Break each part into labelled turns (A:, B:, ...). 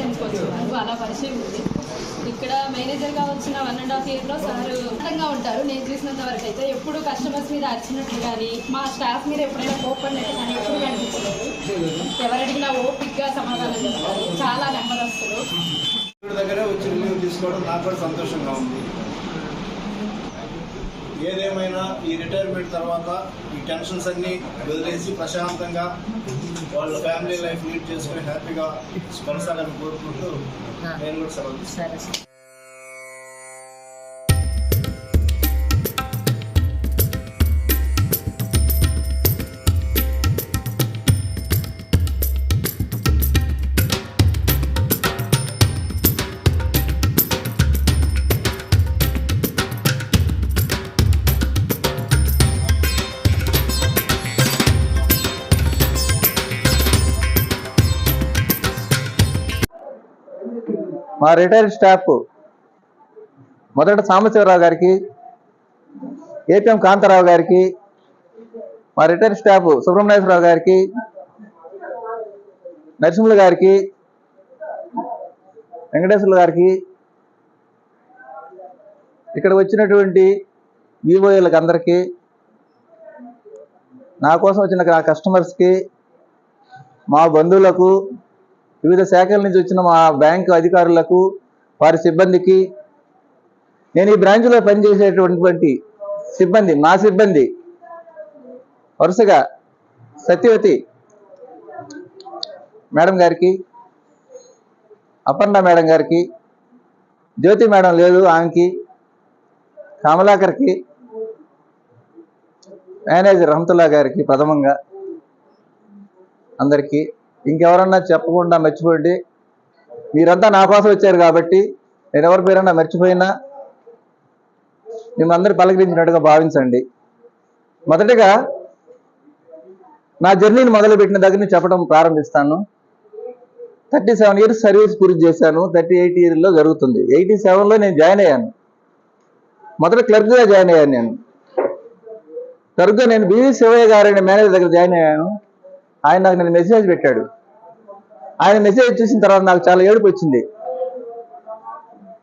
A: టెన్త్కి వచ్చేవారు అలా పరిచయం ఉంది. ఇక్కడ మేనేజర్గా వచ్చిన వన్ అండ్ హాఫ్ ఇయర్లో సార్ అందంగా ఉంటారు. నేను చూసినంత వరకు అయితే ఎప్పుడు కస్టమర్స్ మీద అరిచినట్లు కానీ మా స్టాఫ్ మీద ఎప్పుడైనా కోపడినట్టు కానీ ఎప్పుడు కనిపించలేదు. ఎవరు అడిగినా ఓపిక్గా సమాధానం చెప్తారు. చాలా నెమ్మదస్తులు
B: ఇక్కడ దగ్గరే వచ్చి రివ్యూ తీసుకోవడం నాకు కూడా సంతోషంగా ఉంది. ఏదేమైనా ఈ రిటైర్మెంట్ తర్వాత ఈ టెన్షన్స్ అన్నీ వదిలేసి ప్రశాంతంగా వాళ్ళ ఫ్యామిలీ లైఫ్ లీడ్ చేసుకుని హ్యాపీగా కొనసాగాలని కోరుకుంటూ నేను కూడా సెలవు
C: మా రిటైర్డ్ స్టాఫ్ మొదట సాంబశివరావు గారికి ఏపీఎం కాంతారావు గారికి మా రిటైర్డ్ స్టాఫ్ సుబ్రహ్మణ్యేశ్వరరావు గారికి నరసింహులు గారికి వెంకటేశ్వర్లు గారికి ఇక్కడ వచ్చినటువంటి వివోఏలకు అందరికీ నా కోసం వచ్చిన నా కస్టమర్స్కి మా బంధువులకు వివిధ శాఖల నుంచి వచ్చిన మా బ్యాంకు అధికారులకు వారి సిబ్బందికి నేను ఈ బ్రాంచ్లో పనిచేసేటటువంటి సిబ్బంది మా సిబ్బంది వరుసగా సత్యవతి మేడం గారికి అపర్ణ మేడం గారికి జ్యోతి మేడం లేదు ఆమెకి కమలాకర్కి మేనేజర్ రహమతుల్లా గారికి ప్రథమంగా అందరికీ ఇంకెవరన్నా చెప్పకుండా మర్చిపోండి. మీరంతా నా కోసం వచ్చారు కాబట్టి నేను ఎవరి పేరన్నా మర్చిపోయినా మిమ్మల్ని పలకరించినట్టుగా భావించండి. మొదటగా నా జర్నీని మొదలుపెట్టిన దగ్గర నుంచి చెప్పడం ప్రారంభిస్తాను. థర్టీ సెవెన్ ఇయర్స్ సర్వీస్ పూర్తి చేశాను. థర్టీ ఎయిట్ ఇయర్లో జరుగుతుంది. ఎయిటీ సెవెన్లో నేను జాయిన్ అయ్యాను. మొదట క్లర్క్గా జాయిన్ అయ్యాను నేను. క్లర్క్గా నేను బీవీ శివయ్య గారు మేనేజర్ దగ్గర జాయిన్ అయ్యాను. ఆయన నాకు నేను మెసేజ్ పెట్టాడు. ఆయన మెసేజ్ చూసిన తర్వాత నాకు చాలా ఏడుపు వచ్చింది.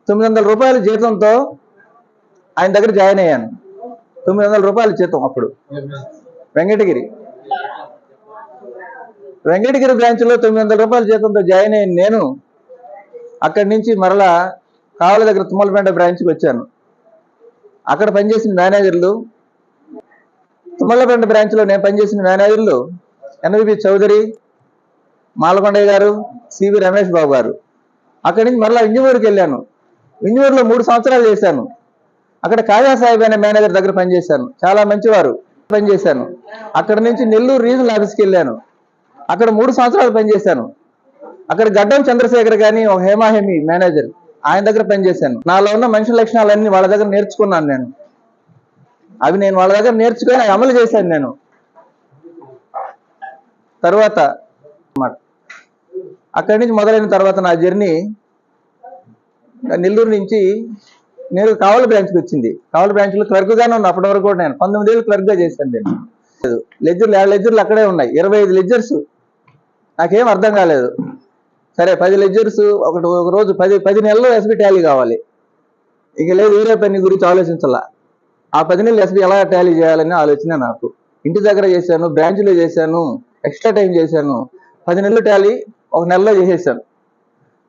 C: తొమ్మిది వందల రూపాయల జీతంతో ఆయన దగ్గర జాయిన్ అయ్యాను. తొమ్మిది వందల రూపాయల జీతం అప్పుడు. వెంకటగిరి. వెంకటగిరి బ్రాంచ్లో తొమ్మిది వందల రూపాయల జీతంతో జాయిన్ అయిన నేను అక్కడి నుంచి మరలా కావల దగ్గర తుమ్మలపేట బ్రాంచ్కి వచ్చాను. అక్కడ పనిచేసిన మేనేజర్లు తుమ్మలపేట బ్రాంచ్లో నేను పనిచేసిన మేనేజర్లు ఎన్విపి చౌదరి మాలకొండయ్య గారు సివి రమేష్ బాబు గారు. అక్కడి నుంచి మరలా ఇంజనీర్కి వెళ్ళాను. ఇంజనీర్లో మూడు సంవత్సరాలు చేశాను. అక్కడ కాజా సాహెబ్ అనే మేనేజర్ దగ్గర పనిచేశాను. చాలా మంచివారు. పనిచేశాను. అక్కడ నుంచి నెల్లూరు రీజనల్ ఆఫీస్కి వెళ్ళాను. అక్కడ మూడు సంవత్సరాలు పనిచేశాను. అక్కడ గడ్డం చంద్రశేఖర్ కానీ ఒక హేమాహేమి మేనేజర్ ఆయన దగ్గర పనిచేశాను. నాలో ఉన్న మనిషి లక్షణాలన్నీ వాళ్ళ దగ్గర నేర్చుకున్నాను నేను. అవి నేను వాళ్ళ దగ్గర నేర్చుకొని అమలు చేశాను నేను. తర్వాత అన్నమాట అక్కడి నుంచి మొదలైన తర్వాత నా జర్నీ నెల్లూరు నుంచి నేను కావల బ్రాంచ్కి వచ్చింది. కావల బ్రాంచ్లో క్లర్క్గానే ఉన్నా అప్పటి వరకు కూడా నేను పంతొమ్మిది ఏళ్ళు క్లర్క్గా చేశాను నేను. లెజర్లు ఏడు లెజర్లు అక్కడే ఉన్నాయి. ఇరవై ఐదు లెజర్స్ నాకేం అర్థం కాలేదు. సరే పది లెజర్స్ ఒకటి ఒక రోజు పది పది నెలలు ఎస్బీ టాలీ కావాలి. ఇక లేదు వేరే పని గురించి ఆలోచించాల. ఆ పది నెలలు ఎస్బీ ఎలా టాలీ చేయాలని ఆలోచన నాకు. ఇంటి దగ్గర చేశాను బ్రాంచ్లో చేశాను. ఎక్స్ట్రా టైం చేశాను. పది నెలలు టాలీ ఒక నెలలో చేసేసాను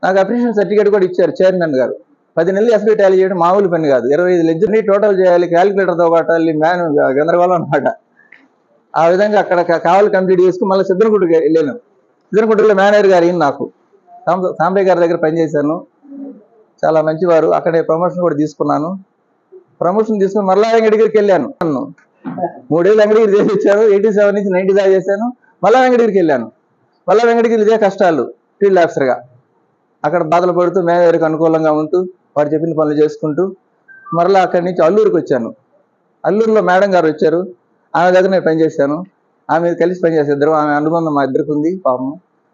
C: నాకు అప్రిషియేషన్ సర్టిఫికేట్ కూడా ఇచ్చారు చైర్మన్ గారు. పది నెలలు ఎస్బీ టాలీ చేయడం మామూలు పని కాదు. ఇరవై ఐదు లెజర్ని టోటల్ చేయాలి క్యాలిక్యులేటర్తో కొట్టాలి మ్యాన్ గందరగోళం అనమాట ఆ విధంగా అక్కడ కావాలి కంప్లీట్ చేసుకుని మళ్ళీ సిద్ధనగుడికి వెళ్ళాను. సిద్ధనగుడిలో మేనేజర్ గారు ఈయన నాకు. సాంబ- గారి దగ్గర పనిచేశాను చాలా మంచివారు. అక్కడే ప్రమోషన్ కూడా తీసుకున్నాను. ప్రమోషన్ తీసుకుని మరలా వెంకటగిరికి వెళ్ళాను. నన్ను మూడేళ్ళు వెంకటగిరి చేసి ఇచ్చాను ఎయిటీ సెవెన్ నుంచి నైన్టీ దాకా చేశాను. మళ్ళా వెంకటగిరికి వెళ్ళాను. మళ్ళా వెంకటగిరి ఇదే కష్టాలు ఫీల్డ్ ఆఫీసర్గా అక్కడ బాధలు పడుతూ మేనేజర్కి అనుకూలంగా ఉంటూ వాడు చెప్పిన పనులు చేసుకుంటూ మరలా అక్కడి నుంచి అల్లూరుకి వచ్చాను. అల్లూరులో మేడం గారు వచ్చారు. ఆమె దగ్గర నేను పనిచేశాను ఆమె కలిసి పనిచేసే ఇద్దరు ఆమె అనుబంధం మా ఇద్దరికి ఉంది పాపం.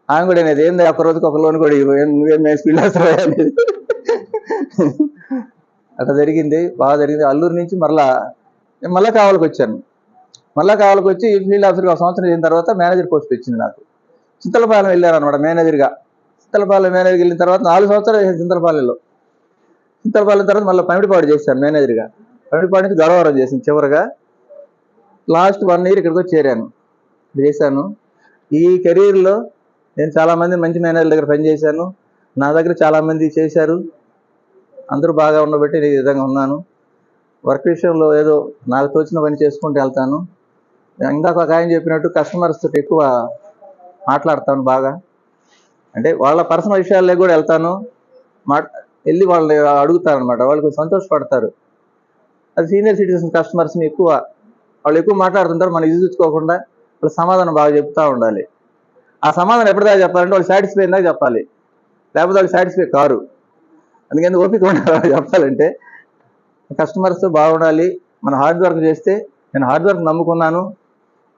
C: ఆమె కూడా అనేది ఏంది ఒక రోజుకి ఒక లోన్ కూడా నువ్వేం ఫీల్డ్ ఆఫీసర్ అనేది. అట్లా జరిగింది బాగా జరిగింది. అల్లూరు నుంచి మరలా మళ్ళీ మళ్ళా వచ్చాను. మళ్ళా కావాలకు వచ్చి ఫీల్డ్ ఆఫీసర్గా ఒక సంవత్సరం చేసిన తర్వాత మేనేజర్ పోస్ట్ వచ్చింది నాకు. చింతలపాలెం వెళ్ళాను అనమాట మేనేజర్గా. చింతలపాలెం మేనేజర్కి వెళ్ళిన తర్వాత నాలుగు సంవత్సరాలు చేశాను చింతలపాలెంలో. చింతలపాలెం తర్వాత మళ్ళీ పమిడిపాడు చేశాను మేనేజర్గా. పమిడిపాడు నుంచి గడవరం చేశాను చివరిగా. లాస్ట్ వన్ ఇయర్ ఇక్కడికి వచ్చి చేరాను. చేశాను. ఈ కెరీర్లో నేను చాలామంది మంచి మేనేజర్ దగ్గర పనిచేశాను నా దగ్గర చాలామంది చేశారు. అందరూ బాగా ఉండబట్టి నేను ఈ విధంగా ఉన్నాను. వర్క్ విషయంలో ఏదో నాకు తోచిన పని చేసుకుంటూ వెళ్తాను. ఇందాక ఒక ఆయన చెప్పినట్టు కస్టమర్స్ తోటి ఎక్కువ మాట్లాడతాను బాగా. అంటే వాళ్ళ పర్సనల్ విషయాల్లో కూడా వెళ్తాను. మా వెళ్ళి వాళ్ళు అడుగుతారు అనమాట వాళ్ళు సంతోషపడతారు. అది సీనియర్ సిటిజన్ కస్టమర్స్ని ఎక్కువ వాళ్ళు ఎక్కువ మాట్లాడుతుంటారు. మనం చూసుకోకుండా వాళ్ళ సమాధానం బాగా చెప్తూ ఉండాలి. ఆ సమాధానం ఎప్పటిదాకా చెప్పాలంటే వాళ్ళు సాటిస్ఫై అయిందాక చెప్పాలి. లేకపోతే వాళ్ళు సాటిస్ఫై కారు. అందుకని ఓపిక ఉండాలి చెప్పాలంటే కస్టమర్స్తో బాగుండాలి. మనం హార్డ్ వర్క్ చేస్తే నేను హార్డ్ వర్క్ నమ్ముకున్నాను.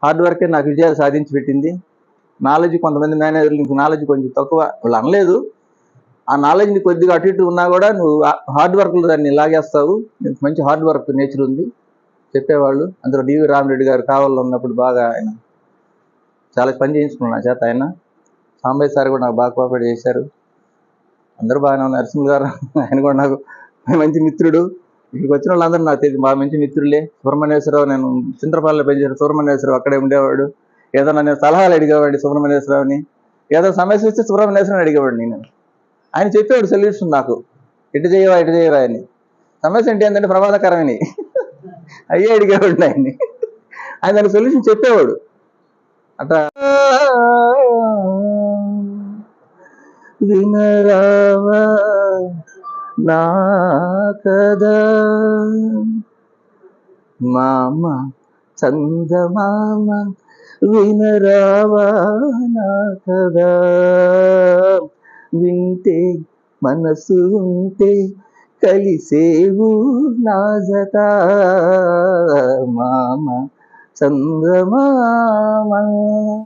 C: హార్డ్ వర్కే నాకు విజయాలు సాధించి పెట్టింది. నాలెడ్జ్ కొంతమంది మేనేజర్లు నీకు నాలెడ్జ్ కొంచెం తక్కువ. వాళ్ళు అనలేదు. ఆ నాలెడ్జ్ని కొద్దిగా అటు ఇటు ఉన్నా కూడా నువ్వు హార్డ్ వర్క్లో దాన్ని లాగేస్తావు. నీకు మంచి హార్డ్ వర్క్ నేచర్ ఉంది. చెప్పేవాళ్ళు. అందులో డివి రామరెడ్డి గారు కావాలో ఉన్నప్పుడు బాగా ఆయన చాలా పని చేయించుకున్నాను నా చేత ఆయన. సాంబయ్య సార్ కూడా నాకు బాగా కోఆపరేట్ చేశారు. అందరూ బాగానే ఉన్నారు. నరసింహ గారు ఆయన కూడా నాకు మంచి మిత్రుడు. ఇక్కడికి వచ్చిన వాళ్ళందరూ నాకు తెలియదు. మా మంచి మిత్రులే. సుబ్రహ్మణ్యేశ్వరరావు నేను చింతపాలలో పనిచేసిన సుబ్రహ్మణ్యేశ్వరరావు అక్కడే ఉండేవాడు. ఏదో నేను సలహాలు అడిగేవాడిని సుబ్రహ్మణ్యేశ్వరరావుని. ఏదో సమస్య వస్తే సుబ్రహ్మణ్యేశ్వరరావు అడిగేవాడు నేను. ఆయన చెప్పేవాడు సొల్యూషన్ నాకు. ఇటు చేయవా ఇటు చేయరా అని. సమస్య ఏంటి ఏంటంటే ప్రమాదకరమని. అయ్యే అడిగేవాడు ఆయన్ని. ఆయన దానికి సొల్యూషన్ చెప్పేవాడు. అట్లా. వినరావా. నా కదా మామ చందమామ వినరావా నా కదా వింటే మనసు ఉంటే కలిసేవు నా జత మామ చందమామ.